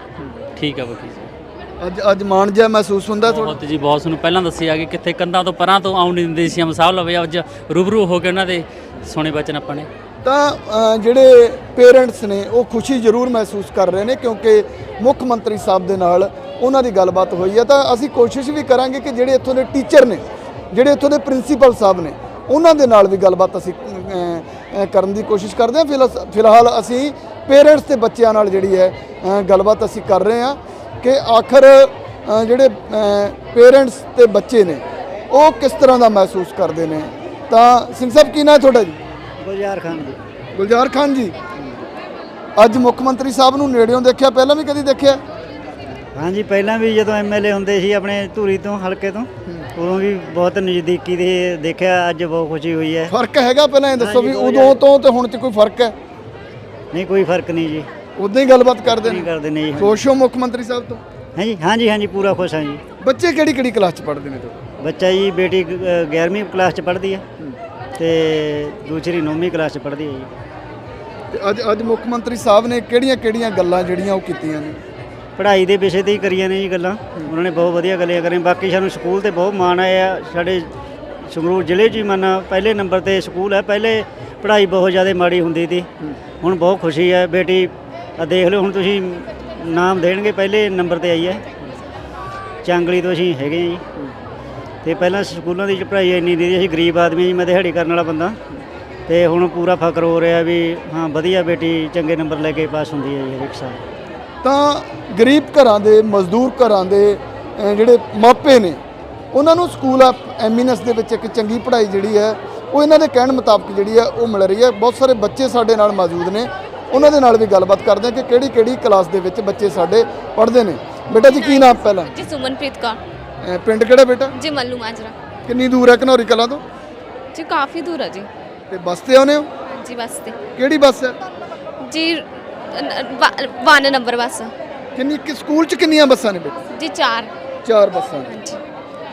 ਠੀਕ ਆ ਬਾਕੀ ਜੀ। ਅੱਜ ਅੱਜ ਮਾਣ ਜਿਹਾ ਮਹਿਸੂਸ ਹੁੰਦਾ ਤੁਹਾਡਾ? ਬਹੁਤ ਜੀ ਬਹੁਤ। ਨੂੰ ਪਹਿਲਾਂ ਦੱਸਿਆ ਕਿ ਕਿੱਥੇ ਕੰਧਾਂ ਤੋਂ ਪਰਾਂ ਤੋਂ ਆਉਣ ਨਹੀਂ ਦਿੰਦੇ ਸੀ। ਹਮ ਸਾਹਿਬ ਲਵੇ ਅੱਜ ਰੂਬਰੂ ਹੋ ਕੇ ਉਹਨਾਂ ਦੇ ਸੁਣੇ ਬਚਨ ਆਪਾਂ ਨੇ ਤਾਂ ਜਿਹੜੇ ਪੇਰੈਂਟਸ ਨੇ, ਉਹ ਖੁਸ਼ੀ ਜ਼ਰੂਰ ਮਹਿਸੂਸ ਕਰ ਰਹੇ ਨੇ ਕਿਉਂਕਿ ਮੁੱਖ ਮੰਤਰੀ ਸਾਹਿਬ ਦੇ ਨਾਲ ਉਹਨਾਂ ਦੀ ਗੱਲਬਾਤ ਹੋਈ ਹੈ। ਤਾਂ ਅਸੀਂ ਕੋਸ਼ਿਸ਼ ਵੀ ਕਰਾਂਗੇ ਕਿ ਜਿਹੜੇ ਇੱਥੋਂ ਦੇ ਟੀਚਰ ਨੇ, ਜਿਹੜੇ ਇੱਥੋਂ ਦੇ ਪ੍ਰਿੰਸੀਪਲ ਸਾਹਿਬ ਨੇ, ਉਹਨਾਂ ਦੇ ਨਾਲ ਵੀ ਗੱਲਬਾਤ ਅਸੀਂ ਕਰਨ ਦੀ ਕੋਸ਼ਿਸ਼ ਕਰਦੇ ਹਾਂ। ਫਿਲਹਾਲ- ਫਿਲਹਾਲ ਅਸੀਂ ਪੇਰੈਂਟਸ ਤੇ ਬੱਚਿਆਂ ਨਾਲ ਜਿਹੜੀ ਹੈ ਗੱਲਬਾਤ ਅਸੀਂ ਕਰ ਰਹੇ ਹਾਂ ਕਿ ਆਖਰ ਜਿਹੜੇ ਪੇਰੈਂਟਸ ਤੇ ਬੱਚੇ ਨੇ, ਉਹ ਕਿਸ ਤਰ੍ਹਾਂ ਦਾ ਮਹਿਸੂਸ ਕਰਦੇ ਨੇ। ਤਾਂ, ਸਿੰਘ ਸਾਹਿਬ, ਕੀ ਨਾਂ ਹੈ ਤੁਹਾਡਾ ਜੀ? ਗੁਲਜ਼ਾਰ ਖਾਨ ਜੀ। ਗੁਲਜ਼ਾਰ ਖਾਨ ਜੀ। ਅੱਜ ਮੁੱਖ ਮੰਤਰੀ ਸਾਹਿਬ ਨੂੰ ਨੇੜਿਓਂ ਦੇਖਿਆ ਪਹਿਲਾਂ ਵੀ ਕਦੀ ਦੇਖਿਆ? ਹਾਂਜੀ ਪਹਿਲਾਂ ਵੀ ਜਦੋਂ ਐਮਐਲਏ ਹੁੰਦੇ ਸੀ ਆਪਣੇ ਧੂਰੀ ਤੋਂ ਹਲਕੇ ਤੋਂ ਉਦੋਂ ਵੀ ਬਹੁਤ ਨਜ਼ਦੀਕੀ ਦੇ ਦੇਖਿਆ ਅੱਜ ਬਹੁਤ ਖੁਸ਼ੀ ਹੋਈ ਹੈ। ਫ਼ਰਕ ਹੈਗਾ ਪਹਿਲਾਂ ਇਹ ਦੱਸੋ ਵੀ ਉਦੋਂ ਤੋਂ ਤੇ ਹੁਣ 'ਚ ਕੋਈ ਫ਼ਰਕ ਹੈ? ਨਹੀਂ ਕੋਈ ਫ਼ਰਕ ਨਹੀਂ ਜੀ। ਉਦਾਂ ਹੀ ਗੱਲਬਾਤ ਕਰਦੇ ਨੇ। ਕਰਦੇ ਨੇ ਜੀ ਖੁਸ਼ ਹੋ ਮੁੱਖ ਮੰਤਰੀ ਸਾਹਿਬ ਤੋਂ? ਹਾਂਜੀ ਹਾਂਜੀ ਹਾਂਜੀ ਪੂਰਾ ਖੁਸ਼ ਹਾਂ ਜੀ। ਬੱਚੇ ਕਿਹੜੀ ਕਿਹੜੀ ਕਲਾਸ 'ਚ ਪੜ੍ਹਦੇ ਨੇ ਤੁਹਾਡੇ? ਬੱਚਾ ਜੀ ਬੇਟੀ 11ਵੀਂ ਕਲਾਸ ਚ ਪੜ੍ਹਦੀ ਹੈ। ਤੇ ਦੂਸਰੀ 9ਵੀਂ ਕਲਾਸ ਚ ਪੜ੍ਹਦੀ ਹੈ ਜੀ। ਤੇ ਅੱਜ ਅੱਜ ਮੁੱਖ ਮੰਤਰੀ ਸਾਹਿਬ ਨੇ ਕਿਹੜੀਆਂ ਕਿਹੜੀਆਂ ਗੱਲਾਂ ਜਿਹੜੀਆਂ ਉਹ ਕੀਤੀਆਂ ਨੇ? ਪੜ੍ਹਾਈ ਦੇ ਵਿਸ਼ੇ ਤੇ ਹੀ ਕਰੀਆਂ ਨੇ ਜੀ ਗੱਲਾਂ। ਉਹਨਾਂ ਨੇ ਬਹੁਤ ਵਧੀਆ ਗੱਲਾਂ ਕਰੀਆਂ। ਬਾਕੀ ਸਾਨੂੰ ਸਕੂਲ ਤੇ ਬਹੁਤ ਮਾਣ ਆਇਆ। ਸਾਡੇ ਸੰਗਰੂਰ ਜ਼ਿਲ੍ਹੇ 'ਚ ਹੀ ਮੰਨ ਪਹਿਲੇ ਨੰਬਰ ਤੇ ਸਕੂਲ ਹੈ। ਪਹਿਲੇ ਪੜ੍ਹਾਈ ਬਹੁਤ ਜ਼ਿਆਦਾ ਮਾੜੀ ਹੁੰਦੀ ਸੀ। ਹੁਣ ਬਹੁਤ ਖੁਸ਼ੀ ਹੈ। ਬੇਟੀ ਆ ਦੇਖ ਲਓ ਹੁਣ ਤੁਸੀਂ ਨਾਮ ਦੇਣਗੇ। ਪਹਿਲੇ ਨੰਬਰ ਤੇ ਆਈ ਹੈ। ਚਾਂਗਲੀ ਤੋਂ ਅਸੀਂ ਹੈਗੇ ਹਾਂ ਜੀ। ਤੇ ਪਹਿਲਾਂ ਸਕੂਲਾਂ ਦੀ ਪੜ੍ਹਾਈ ਇੰਨੀ ਨਹੀਂ ਸੀ। ਅਸੀਂ ਗਰੀਬ ਆਦਮੀ ਜੀ ਮੈਂ ਦਿਹਾੜੀ ਕਰਨ ਵਾਲਾ ਬੰਦਾ। ਤੇ ਹੁਣ ਪੂਰਾ ਫਖਰ ਹੋ ਰਿਹਾ ਵੀ ਹਾਂ ਵਧੀਆ ਬੇਟੀ ਚੰਗੇ ਨੰਬਰ ਲੈ ਕੇ ਪਾਸ ਹੁੰਦੀ ਹੈ ਜੀ ਹਰ ਇੱਕ ਸਾਲ। ਤਾਂ ਗਰੀਬ ਘਰਾਂ ਦੇ ਮਜ਼ਦੂਰ ਘਰਾਂ ਦੇ ਜਿਹੜੇ ਮਾਪੇ ਨੇ ਉਹਨਾਂ ਨੂੰ ਸਕੂਲ ਆਫ ਐਮੀਨੈਂਸ ਦੇ ਵਿੱਚ ਇੱਕ ਚੰਗੀ ਪੜ੍ਹਾਈ ਜਿਹੜੀ ਹੈ ਉਹ ਇਹਨਾਂ ਦੇ ਕਹਿਣ ਮੁਤਾਬਕ ਜਿਹੜੀ ਹੈ ਉਹ ਮਿਲ ਰਹੀ ਹੈ। ਬਹੁਤ ਸਾਰੇ ਬੱਚੇ ਸਾਡੇ ਨਾਲ ਮੌਜੂਦ ਨੇ। ਉਹਨਾਂ ਦੇ ਨਾਲ ਵੀ ਗੱਲਬਾਤ ਕਰਦੇ ਹਾਂ ਕਿ ਕਿਹੜੀ ਕਿਹੜੀ ਕਲਾਸ ਦੇ ਵਿੱਚ ਬੱਚੇ ਸਾਡੇ ਪੜ੍ਹਦੇ ਨੇ। ਬੇਟਾ ਜੀ ਕੀ ਨਾਮ ਪਹਿਲਾਂ? ਜੀ ਸੁਮਨਪ੍ਰੀਤ ਕੌਰ। ਅਹ, ਪਿੰਡ ਕਿਹੜਾ ਬੇਟਾ? ਜੀ ਮੱਲੂ ਮਾਜਰਾ। ਕਿੰਨੀ ਦੂਰ ਹੈ ਘਨੌਰੀ ਕਲਾਂ ਤੋਂ? ਜੀ ਕਾਫੀ ਦੂਰ ਹੈ ਜੀ। ਤੇ ਬੱਸ ਤੇ ਆਉਂਦੇ ਹੋ? ਜੀ ਬੱਸ ਤੇ। ਕਿਹੜੀ ਬੱਸ ਹੈ? ਜੀ ਵਨ ਨੰਬਰ ਬੱਸ। ਕਿੰਨੀ ਕਿ ਸਕੂਲ 'ਚ ਕਿੰਨੀਆਂ ਬੱਸਾਂ ਨੇ ਬੇਟਾ? ਜੀ ਚਾਰ। ਚਾਰ ਬੱਸਾਂ ਨੇ। ਹਾਂਜੀ।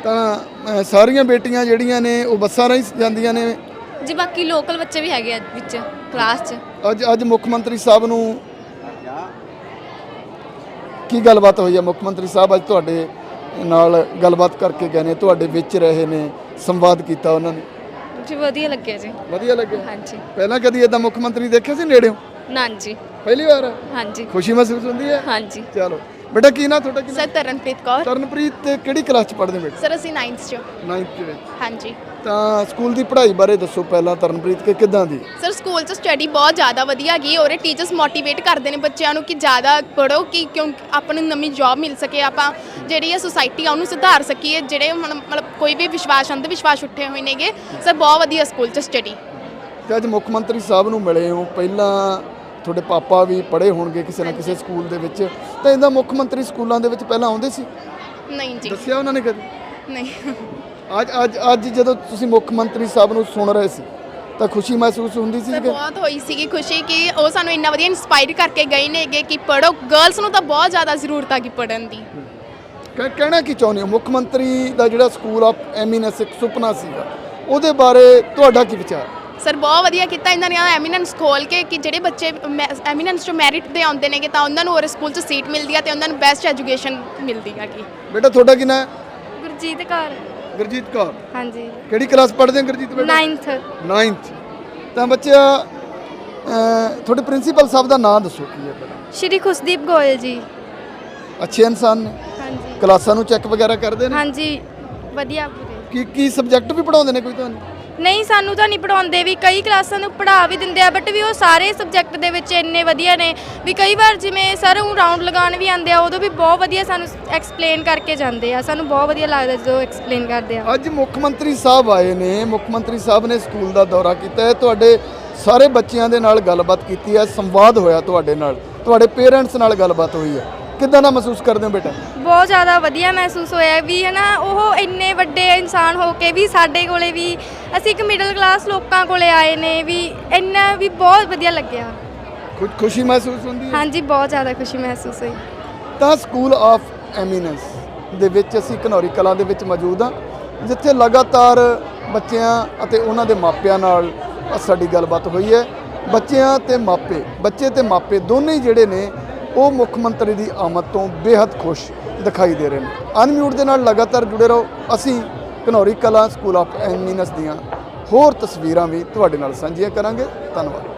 ਤਾਂ ਅਹ, ਸਾਰੀਆਂ ਬੇਟੀਆਂ ਜਿਹੜੀਆਂ ਨੇ ਉਹ ਬੱਸਾਂ ਰਾਹੀਂ ਜਾਂਦੀਆਂ ਨੇ? ਜੀ ਬਾਕੀ ਲੋਕਲ ਬੱਚੇ ਵੀ ਹੈਗੇ ਆ ਵਿੱਚ ਕਲਾਸ 'ਚ। ਅੱਜ ਅੱਜ ਮੁੱਖ ਮੰਤਰੀ ਸਾਹਿਬ ਨੂੰ ਕੀ ਗੱਲਬਾਤ ਹੋਈ ਹੈ ਮੁੱਖ ਮੰਤਰੀ ਸਾਹਿਬ ਅੱਜ ਤੁਹਾਡੇ ਨਾਲ ਗੱਲਬਾਤ ਕਰਕੇ ਗਏ ਨੇ ਤੁਹਾਡੇ ਵਿੱਚ ਰਹੇ ਨੇ ਸੰਵਾਦ ਕੀਤਾ ਉਹਨਾਂ ਨੇ। ਜੀ ਵਧੀਆ ਲੱਗਿਆ ਜੀ। ਵਧੀਆ ਲੱਗਿਆ? ਹਾਂਜੀ। ਪਹਿਲਾਂ ਕਦੀ ਇਦਾਂ ਮੁੱਖ ਮੰਤਰੀ ਦੇਖਿਆ ਸੀ ਨੇੜਿਓਂ? ਨਾਂ ਜੀ। ਪਹਿਲੀ ਵਾਰ? ਹਾਂਜੀ। ਖੁਸ਼ੀ ਮਹਿਸੂਸ ਹੁੰਦੀ ਹੈ? ਹਾਂਜੀ। ਚਲੋ। ਬੇਟਾ ਕੀ ਨਾਂ ਤੁਹਾਡਾ ਕੀ ਸਰ ਤਰਨਪ੍ਰੀਤ ਕੌਰ। ਤਰਨਪ੍ਰੀਤ ਤੇ ਕਿਹੜੀ ਕਲਾਸ ਚ ਪੜ੍ਹਦੇ ਬੇਟਾ? ਸਰ ਅਸੀਂ 9th ਚ। 9th ਦੇ ਵਿੱਚ। ਹਾਂਜੀ। ਤਾਂ ਸਕੂਲ ਦੀ ਪੜ੍ਹਾਈ ਬਾਰੇ ਦੱਸੋ ਪਹਿਲਾਂ ਤਰਨਪ੍ਰੀਤ ਕਿ ਕਿਦਾਂ ਦੀ? ਸਰ ਸਕੂਲ 'ਚ ਸਟੱਡੀ ਬਹੁਤ ਜ਼ਿਆਦਾ ਵਧੀਆ ਗਈ ਔਰ ਟੀਚਰਸ ਮੋਟੀਵੇਟ ਕਰਦੇ ਨੇ ਬੱਚਿਆਂ ਨੂੰ ਕਿ ਜ਼ਿਆਦਾ ਪੜੋ ਕਿ ਕਿਉਂ ਆਪਾਂ ਨੂੰ ਨਵੀਂ ਜੌਬ ਮਿਲ ਸਕੇ ਆਪਾਂ ਜਿਹੜੀ ਇਹ ਸੁਸਾਇਟੀ ਆ ਉਹਨੂੰ ਸੁਧਾਰ ਸਕੀਏ ਜਿਹੜੇ ਹੁਣ ਮਤਲਬ ਕੋਈ ਵੀ ਵਿਸ਼ਵਾਸ ਅੰਧ ਵਿਸ਼ਵਾਸ ਉੱਠੇ ਹੋਏ ਨੇਗੇ। ਸਰ ਬਹੁਤ ਵਧੀਆ ਸਕੂਲ 'ਚ ਸਟੱਡੀ ਤੇ ਅੱਜ ਮੁੱਖ ਮੰਤਰੀ ਸਾਹਿਬ ਨੂੰ ਮਿਲੇ ਹੋ ਪਹਿਲਾਂ ਤੁਹਾਡੇ ਪਾਪਾ ਵੀ ਪੜ੍ਹੇ ਹੋਣਗੇ ਕਿਸੇ ਨਾ ਕਿਸੇ ਸਕੂਲ ਦੇ ਵਿੱਚ। ਤਾਂ ਇਹਦਾ ਮੁੱਖ ਮੰਤਰੀ ਸਕੂਲਾਂ ਦੇ ਵਿੱਚ ਪਹਿਲਾਂ ਆਉਂਦੇ ਸੀ? ਨਹੀਂ ਜੀ। ਦੱਸਿਆ ਉਹਨਾਂ ਨੇ ਕਦੇ? ਨਹੀਂ। ਅੱਜ ਅੱਜ ਅੱਜ ਜਦੋਂ ਤੁਸੀਂ ਮੁੱਖ ਮੰਤਰੀ ਸਾਹਿਬ ਨੂੰ ਸੁਣ ਰਹੇ ਸੀ ਤਾਂ ਖੁਸ਼ੀ ਮਹਿਸੂਸ ਹੁੰਦੀ ਸੀ ਕਿ ਬਹੁਤ ਹੋਈ ਸੀਗੀ ਖੁਸ਼ੀ ਕਿ ਉਹ ਸਾਨੂੰ ਇੰਨਾ ਵਧੀਆ ਇਨਸਪਾਇਰ ਕਰਕੇ ਗਏ ਨੇਗੇ ਕਿ ਪੜੋ ਗਰਲਸ ਨੂੰ ਤਾਂ ਬਹੁਤ ਜ਼ਿਆਦਾ ਜ਼ਰੂਰਤ ਆ ਕਿ ਪੜਨ ਦੀ। ਕਹਿ- ਕਹਿਣਾ ਕੀ ਚਾਹੁੰਦੇ ਹੋ? ਮੁੱਖ ਮੰਤਰੀ ਦਾ ਜਿਹੜਾ ਸਕੂਲ ਆਫ ਐਮੀਨੈਂਸ ਇੱਕ ਸੁਪਨਾ ਸੀਗਾ ਉਹਦੇ ਬਾਰੇ ਤੁਹਾਡਾ ਕੀ ਵਿਚਾਰ? ਸਰ ਬਹੁਤ ਵਧੀਆ ਕੀਤਾ ਇਹਨਾਂ ਨੇ ਐਮੀਨੈਂਸ ਖੋਲ ਕੇ ਕਿ ਜਿਹੜੇ ਬੱਚੇ ਐਮੀਨੈਂਸ ਚੋਂ ਮੈਰਿਟ ਦੇ ਆਉਂਦੇ ਨੇਗੇ ਤਾਂ ਉਹਨਾਂ ਨੂੰ ਉਹ ਸਕੂਲ 'ਚ ਸੀਟ ਮਿਲਦੀ ਆ ਤੇ ਉਹਨਾਂ ਨੂੰ ਬੈਸਟ ਐਜੂਕੇਸ਼ਨ ਮਿਲਦੀ ਹੈਗੀ ਬੇਟਾ ਤੁਹਾਡਾ ਕੀ ਨਾਂ ਹੈ? ਗੁਰਜੀਤ ਕੌਰ। ਗੁਰਜੀਤ ਕੌਰ। ਹਾਂਜੀ। ਕਿਹੜੀ ਕਲਾਸ ਪੜ੍ਹਦੇ ਹੋ ਗੁਰਜੀਤ ਬੇਟਾ? 9th 9th ਤਾਂ ਬੱਚਾ ਤੁਹਾਡੇ ਪ੍ਰਿੰਸੀਪਲ ਸਾਹਿਬ ਦਾ ਨਾਮ ਦੱਸੋ ਕੀ ਹੈ ਪਹਿਲਾਂ ਸ਼੍ਰੀ ਖੁਸ਼ਦੀਪ ਗੋਇਲ ਜੀ। ਅੱਛੇ ਇਨਸਾਨ ਨੇ? ਹਾਂਜੀ। ਕਲਾਸਾਂ ਨੂੰ ਚੈੱਕ ਵਗੈਰਾ ਕਰਦੇ ਨੇ? ਹਾਂਜੀ। ਵਧੀਆ ਪੂਰੇ। ਕੀ ਕੀ ਸਬਜੈਕਟ ਵੀ ਪੜਾਉਂਦੇ ਨੇ ਕੋਈ ਤੁਹਾਨੂੰ? ਨਹੀਂ, ਸਾਨੂੰ ਤਾਂ ਨਹੀਂ ਪੜਾਉਂਦੇ ਵੀ, ਕਈ ਕਲਾਸਾਂ ਨੂੰ ਪੜ੍ਹਾ ਵੀ ਦਿੰਦੇ ਆ ਬਟ ਵੀ ਉਹ ਸਾਰੇ ਸਬਜੈਕਟ ਦੇ ਵਿੱਚ ਇੰਨੇ ਵਧੀਆ ਨੇ ਵੀ ਕਈ ਵਾਰ ਜਿਵੇਂ ਸਰ ਉਹ ਰਾਉਂਡ ਲਗਾਉਣ ਵੀ ਆਉਂਦੇ ਆ, ਉਦੋਂ ਵੀ ਬਹੁਤ ਵਧੀਆ ਸਾਨੂੰ ਐਕਸਪਲੇਨ ਕਰਕੇ ਜਾਂਦੇ ਆ, ਸਾਨੂੰ ਬਹੁਤ ਵਧੀਆ ਲੱਗਦਾ ਜਦੋਂ ਐਕਸਪਲੇਨ ਕਰਦੇ ਆ। ਅੱਜ ਮੁੱਖ ਮੰਤਰੀ ਸਾਹਿਬ ਆਏ ਨੇ, ਮੁੱਖ ਮੰਤਰੀ ਸਾਹਿਬ ਨੇ ਸਕੂਲ ਦਾ ਦੌਰਾ ਕੀਤਾ ਹੈ, ਤੁਹਾਡੇ ਸਾਰੇ ਬੱਚਿਆਂ ਦੇ ਨਾਲ ਗੱਲਬਾਤ ਕੀਤੀ ਹੈ, ਸੰਵਾਦ ਹੋਇਆ ਤੁਹਾਡੇ ਨਾਲ, ਤੁਹਾਡੇ ਪੇਰੈਂਟਸ ਨਾਲ ਗੱਲਬਾਤ ਹੋਈ ਹੈ। ਕਿੱਦਾਂ ਦਾ ਮਹਿਸੂਸ ਕਰਦੇ ਹੋ ਬੇਟਾ? ਬਹੁਤ ਜ਼ਿਆਦਾ ਵਧੀਆ ਮਹਿਸੂਸ ਹੋਇਆ ਵੀ ਹਨਾ ਉਹ ਇੰਨੇ ਵੱਡੇ ਇਨਸਾਨ ਹੋ ਕੇ ਵੀ ਸਾਡੇ ਕੋਲੇ ਵੀ ਅਸੀਂ ਇੱਕ ਮਿਡਲ ਕਲਾਸ ਲੋਕਾਂ ਕੋਲੇ ਆਏ ਨੇ ਵੀ ਇੰਨਾ ਵੀ ਬਹੁਤ ਵਧੀਆ ਲੱਗਿਆ। ਕੁਝ ਖੁਸ਼ੀ ਮਹਿਸੂਸ ਹੁੰਦੀ ਹੈ? ਹਾਂਜੀ ਬਹੁਤ ਜ਼ਿਆਦਾ ਖੁਸ਼ੀ ਮਹਿਸੂਸ ਹੋਈ। ਤਾਂ ਸਕੂਲ ਆਫ ਐਮੀਨੈਂਸ ਦੇ ਵਿੱਚ ਅਸੀਂ ਘਨੌਰੀ ਕਲਾਂ ਦੇ ਵਿੱਚ ਮੌਜੂਦ ਹਾਂ ਜਿੱਥੇ ਲਗਾਤਾਰ ਬੱਚਿਆਂ ਅਤੇ ਉਹਨਾਂ ਦੇ ਮਾਪਿਆਂ ਨਾਲ ਸਾਡੀ ਗੱਲਬਾਤ ਹੋਈ ਹੈ। ਬੱਚਿਆਂ ਤੇ ਮਾਪੇ ਬੱਚੇ ਤੇ ਮਾਪੇ ਦੋਨੇ ਹੀ ਜਿਹੜੇ ਨੇ ਉਹ ਮੁੱਖ ਮੰਤਰੀ ਦੀ ਆਮਦ ਤੋਂ ਬੇहद ਖੁਸ਼ ਦਿਖਾਈ ਦੇ ਰਹੇ ਨੇ। ਅਨਮਿਊਟ ਦੇ ਨਾਲ ਲਗਾਤਾਰ ਜੁੜੇ ਰਹੋ। ਅਸੀਂ ਘਨੌਰੀ ਕਲਾ ਸਕੂਲ ਆਫ ਐਮੀਨੈਂਸ ਦੀਆਂ ਹੋਰ ਤਸਵੀਰਾਂ ਵੀ ਤੁਹਾਡੇ ਨਾਲ ਸਾਂਝੀਆਂ ਕਰਾਂਗੇ। ਧੰਨਵਾਦ।